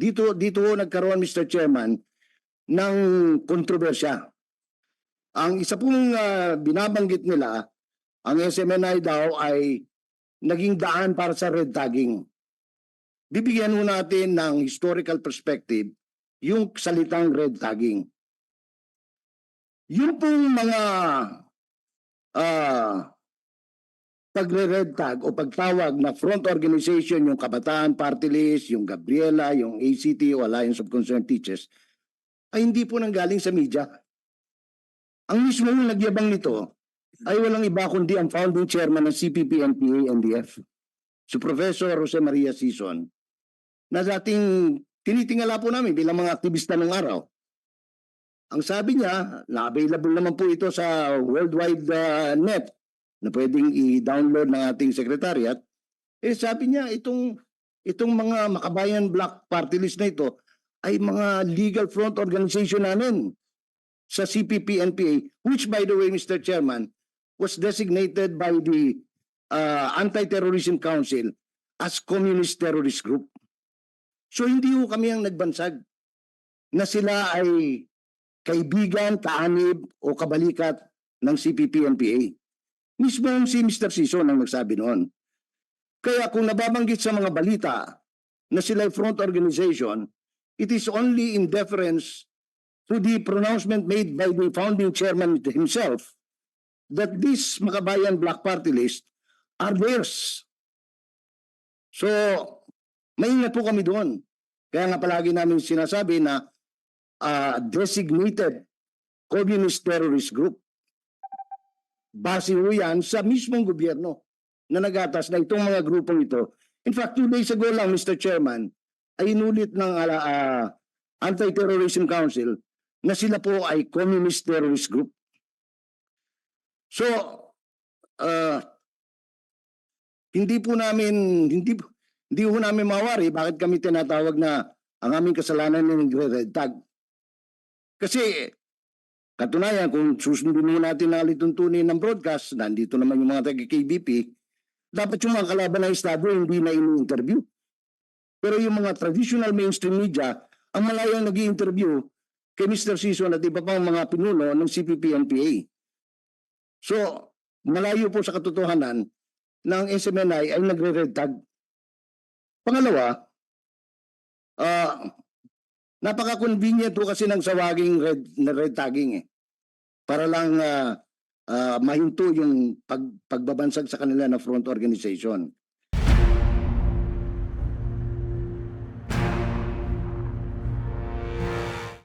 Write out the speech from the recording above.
dito dito ho nagkaroon Mr. Chairman ng kontrobersya. Ang isa pong ah, binabanggit nila, ang SMNI daw ay naging daan para sa red tagging. Bibigyan ho natin ng historical perspective yung salitang red tagging. Yung pong mga ah pagre-red tag o pagtawag na front organization, yung Kabataan Party List, yung Gabriela, yung ACT o Alliance of Concerned Teachers, ay hindi po nanggaling sa media. Ang mismo nagyabang nito ay walang iba kundi ang founding chairman ng CPP-NPA NDF, si Professor Jose Maria Sison, na dating tinitingala po namin bilang mga aktivista ng araw. Ang sabi niya, na-available naman po ito sa worldwide uh, net na pwedeng i-download ng ating secretariat, eh sabi niya itong itong mga makabayan black party list na ito ay mga legal front organization namin sa CPP-NPA, which by the way, Mr. Chairman, was designated by the uh, Anti-Terrorism Council as Communist Terrorist Group. So hindi ho kami ang nagbansag na sila ay kaibigan, kaanib o kabalikat ng CPP-NPA. Mismo si Mr. Sison ang nagsabi noon. Kaya kung nababanggit sa mga balita na sila ay front organization, it is only in deference to the pronouncement made by the founding chairman himself that this Makabayan Black Party list are theirs. So, maingat po kami doon. Kaya nga palagi namin sinasabi na ah, designated communist terrorist group. Base ho yan sa mismong gobyerno na nagatas na itong mga grupong ito. In fact, two days ago lang, Mr. Chairman, ay inulit ng ah, Anti-Terrorism Council na sila po ay communist terrorist group. So, ah, hindi po namin, hindi, hindi po namin mawari bakit kami tinatawag na ang aming kasalanan ay nagre-red tag. Kasi Katunayan, kung susundin mo natin ang alituntunin ng broadcast, nandito naman yung mga taga-KBP, dapat yung mga kalaban ng Estado hindi na ini-interview. Pero yung mga traditional mainstream media, ang malayang nag interview kay Mr. Sison at iba pang mga pinuno ng CPP-NPA. So, malayo po sa katotohanan na ang SMNI ay nagre-red tag. Pangalawa, ah napaka-convenient po kasi ng sawaging red, na red tagging eh. Para lang ah, ah, mahinto yung pag, pagbabansag sa kanila na front organization.